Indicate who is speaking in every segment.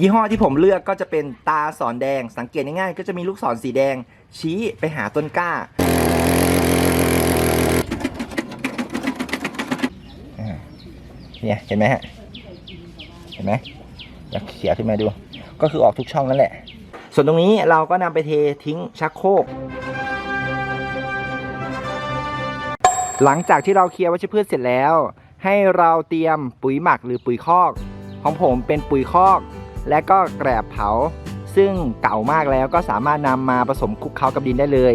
Speaker 1: ยี่ห้อที่ผมเลือกก็จะเป็นตาสอนแดง สังเกตง่ายๆก็จะมีลูกศรสีแดง ชี้ไปหาต้นกล้า เนี่ยเห็นไหมฮะ เห็นไหมเดี๋ยวเขียขึ้นมาดู ก็คือออกทุกช่องนั่นแหละ ส่วนตรงนี้เราก็นำไปเททิ้งชักโครกหลังจากที่เราเคลียร์วัชพืชเสร็จแล้ว ให้เราเตรียมปุ๋ยหมักหรือปุ๋ยคอก ของผมเป็นปุ๋ยคอก และก็แกรบเผา ซึ่งเก่ามากแล้วก็สามารถนำมาผสมคลุกเคล้ากับดินได้เลย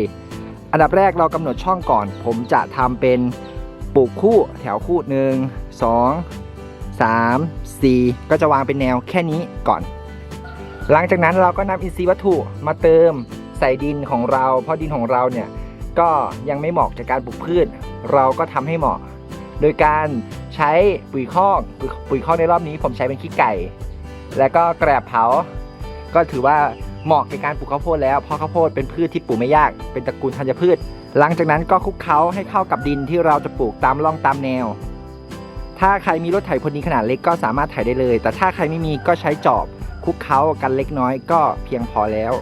Speaker 1: อันดับแรกเรากำหนดช่องก่อน ผมจะทำเป็นปลูกคู่แถวคู่หนึ่งสองสามสี่ก็จะวางเป็นแนวแค่นี้ก่อน หลังจากนั้นเราก็นำอินทรีย์วัตถุมาเติมใส่ดินของเรา เพราะดินของเราเนี่ยก็ยังไม่เหมาะกับการปลูกพืช เราก็ทำให้เหมาะ โดยการใช้ปุ๋ยคอกปุ๋ยคอกในรอบนี้ผมใช้เป็นขี้ไก่ แล้วก็แกลบเผา ก็ถือว่าเหมาะในการปลูกข้าวโพดแล้วเพราะข้าวโพดเป็นพืชที่ปลูกไม่ยาก เป็นตระกูลธัญพืช หลังจากนั้นก็คลุกเคล้าให้เข้ากับดินที่เราจะปลูกตามร่องตามแนว ถ้าใครมีรถไถพอดีขนาดเล็กก็สามารถไถได้เลย แต่ถ้าใครไม่มีก็ใช้จอบคลุกเคล้ากันเล็กน้อยก็เพียงพอแล้ว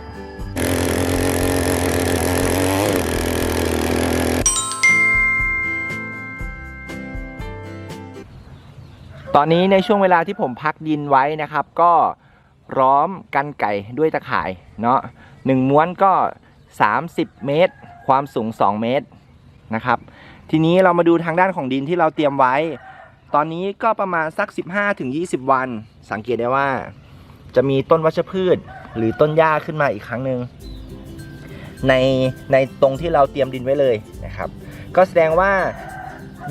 Speaker 1: ตอนนี้ในช่วงเวลาที่ผมพักดินไว้นะครับ ก็ร้อมกันไก่ด้วยตะข่ายเนาะหนึ่งม้วนก็ 30 เมตร ความสูง 2 เมตรนะครับ ทีนี้เรามาดูทางด้านของดินที่เราเตรียมไว้ ตอนนี้ก็ประมาณสัก 15-20 วัน สังเกตได้ว่า จะมีต้นวัชพืช หรือต้นหญ้าขึ้นมาอีกครั้งหนึ่งในในตรงที่เราเตรียมดินไว้เลยนะครับ ก็แสดงว่า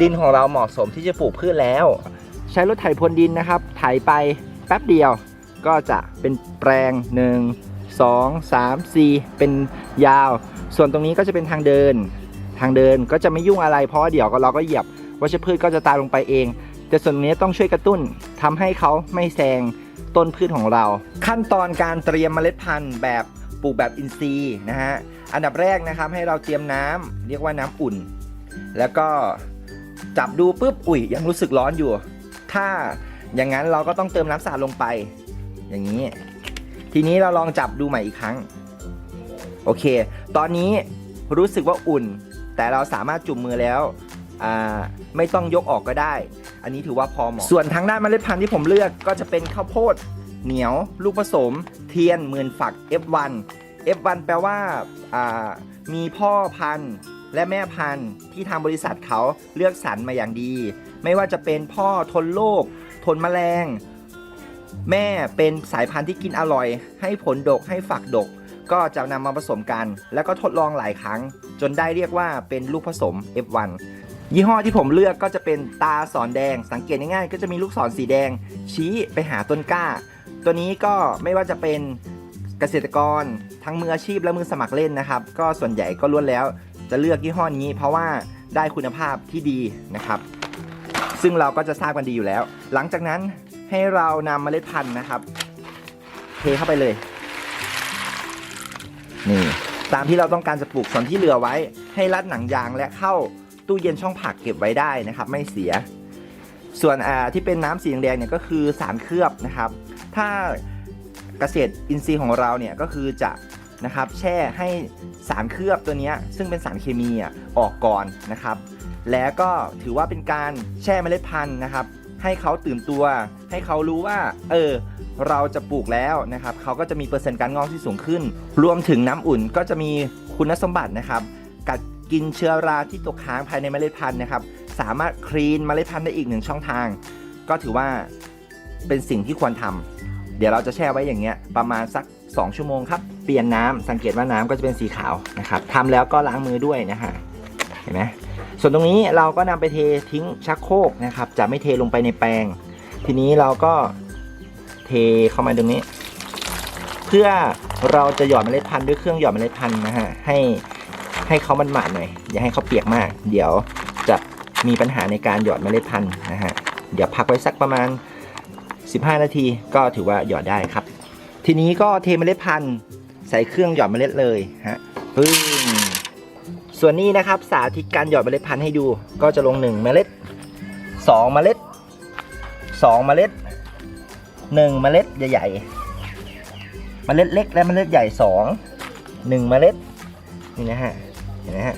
Speaker 1: ดินของเราเหมาะสมที่จะปลูกพืชแล้ว ใช้รถไถพรวนดินนะครับ ไถไปแป๊บเดียว ก็จะเป็นแปลง 1 2 3 4 เป็นยาว ส่วนตรงนี้ก็จะเป็นทางเดิน ทางเดินก็จะไม่ยุ่งอะไร เพราะว่าเดี๋ยวก็เราก็เหยียบวัชพืชก็จะตายลงไปเอง แต่ส่วนนี้ต้องช่วยกระตุ้นทำให้เขาไม่แซงต้นพืชของเรา ขั้นตอนการเตรียมเมล็ดพันธุ์แบบปลูกแบบอินทรีย์นะฮะอันดับแรกนะครับให้เราเตรียมน้ำเรียกว่าน้ำอุ่น แล้วก็จับดูปุ๊บ อุ่ยยังรู้สึกร้อนอยู่ ถ้าอย่างนั้นเราก็ต้องเติมน้ำสะอาดลงไป อย่างนี้ ทีนี้เราลองจับดูใหม่อีกครั้ง โอเค ตอนนี้รู้สึกว่าอุ่น แต่เราสามารถจุ่มมือแล้วไม่ต้องยกออกก็ได้ อันนี้ถือว่าพอเหมาะ ส่วนทางด้านเมล็ดพันธุ์ที่ผมเลือกก็จะเป็นข้าวโพด เหนียว ลูกผสม เทียนหมื่นฝัก F1 F1 แปลว่ามีพ่อพันธุ์และแม่พันธุ์ที่ทางบริษัทเขาเลือกสรรมาอย่างดี ไม่ว่าจะเป็นพ่อทนโรคทนแมลง แม่เป็นสายพันธุ์ที่กินอร่อย ให้ผลดกให้ฝักดก ก็จะนำมาผสมกัน แล้วก็ทดลองหลายครั้ง จนได้เรียกว่าเป็นลูกผสม F1 ยี่ห้อที่ผมเลือกก็จะเป็นตาสอนแดง สังเกตง่ายๆก็จะมีลูกศรสีแดง ชี้ไปหาต้นกล้า ตัวนี้ก็ไม่ว่าจะเป็นเกษตรกร ทั้งมืออาชีพและมือสมัครเล่นนะครับ ก็ส่วนใหญ่ก็ล้วนแล้ว จะเลือกยี่ห้อนี้เพราะว่าได้คุณภาพที่ดีนะครับ ซึ่งเราก็จะทราบกันดีอยู่แล้ว หลังจากนั้นให้เรานำเมล็ดพันธุ์นะครับ เทเข้าไปเลย นี่ตามที่เราต้องการจะปลูกส่วนที่เหลือไว้ ให้รัดหนังยางและเข้าตู้เย็นช่องผักเก็บไว้ได้นะครับ ไม่เสีย ส่วนที่เป็นน้ำสีแดงเนี่ยก็คือสารเคลือบนะครับ ถ้าเกษตรอินทรีย์ของเราเนี่ยก็คือจะนะครับแช่ให้สารเคลือบตัวนี้ซึ่งเป็นสารเคมีอออกก่อนนะครับ แล้วก็ถือว่าเป็นการแช่เมล็ดพันธุ์นะครับ ให้เขาตื่นตัว ให้เขารู้ว่า เออ เราจะปลูกแล้วนะครับเขาก็จะมีเปอร์เซ็นต์การงอกที่สูงขึ้น รวมถึงน้ำอุ่นก็จะมีคุณสมบัตินะครับ กัดกินเชื้อราที่ตกค้างภายในเมล็ดพันธุ์นะครับ สามารถคลีนเมล็ดพันธุ์ได้อีกหนึ่งช่องทาง ก็ถือว่าเป็นสิ่งที่ควรทำเดี๋ยวเราจะแช่ไว้อย่างเงี้ยประมาณสัก 2 ชั่วโมงครับเปลี่ยนน้ำสังเกตว่าน้ำก็จะเป็นสีขาวนะครับทำแล้วก็ล้างมือด้วยนะฮะเห็นไหม ส่วนตรงนี้เราก็นำไปเททิ้งชักโครกนะครับ จะไม่เทลงไปในแปลง ทีนี้เราก็เทเข้ามาตรงนี้ เพื่อเราจะหยอดเมล็ดพันธุ์ด้วยเครื่องหยอดเมล็ดพันธุ์นะฮะให้ให้เขามันหมาดหน่อยอย่าให้เขาเปียกมาก เดี๋ยวจะมีปัญหาในการหยอดเมล็ดพันธุ์นะฮะเดี๋ยวพักไว้สักประมาณ 15 นาทีก็ถือว่าหยอดได้ครับ ทีนี้ก็เทเมล็ดพันธุ์ใส่เครื่องหยอดเมล็ดเลยฮะปึ้ง ส่วนนี้นะครับสาธิตการหยอดเมล็ดพันธุ์ให้ดู ก็จะลง 1 เมล็ด 2 เมล็ด 2 เมล็ด 1 เมล็ดใหญ่ๆ เมล็ดเล็กและเมล็ดใหญ่สองหนึ่งเมล็ด นี่นะฮะเห็นไหมฮะ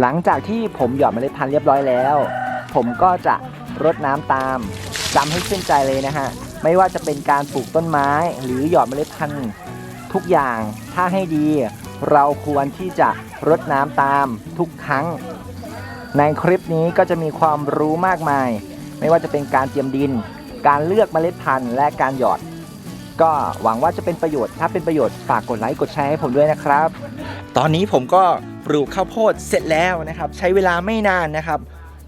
Speaker 1: หลังจากที่ผมหยอดเมล็ดพันธุ์เรียบร้อยแล้ว ผมก็จะรดน้ำตามจำให้ขึ้นใจเลยนะฮะ ไม่ว่าจะเป็นการปลูกต้นไม้หรือหยอดเมล็ดพันธุ์ทุกอย่างถ้าให้ดี เราควรที่จะรดน้ำตามทุกครั้ง ในคลิปนี้ก็จะมีความรู้มากมาย ไม่ว่าจะเป็นการเตรียมดิน การเลือกเมล็ดพันธุ์ และการหยอด ก็หวังว่าจะเป็นประโยชน์ ถ้าเป็นประโยชน์ฝากกดไลค์กดแชร์ให้ผมด้วยนะครับ ตอนนี้ผมก็ ปลูกข้าวโพดเสร็จแล้วนะครับ ใช้เวลาไม่นานนะครับ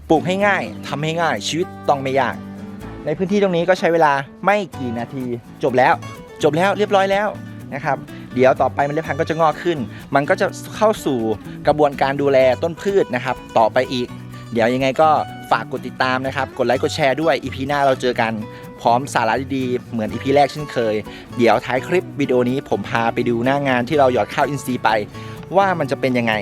Speaker 1: ปลูกให้ง่ายทำให้ง่ายชีวิตต้องไม่ยาก ในพื้นที่ตรงนี้ก็ใช้เวลาไม่กี่นาที จบแล้ว จบแล้วเรียบร้อยแล้วนะครับเดี๋ยวต่อไปเมล็ดพันธุ์ก็จะงอกขึ้น มันก็จะเข้าสู่กระบวนการดูแลต้นพืชนะครับ ต่อไปอีก เดี๋ยวยังไงก็ฝากกดติดตามนะครับ กดไลค์กดแชร์ด้วยอีพีหน้าเราเจอกัน พร้อมสาระดีๆ เหมือนอีพีแรกเช่นเคย เดี๋ยวท้ายคลิปวิดีโอนี้ผมพาไปดูหน้างานที่เราหยอดข้าวอินทรีย์ไป ว่ามันจะเป็นยังไง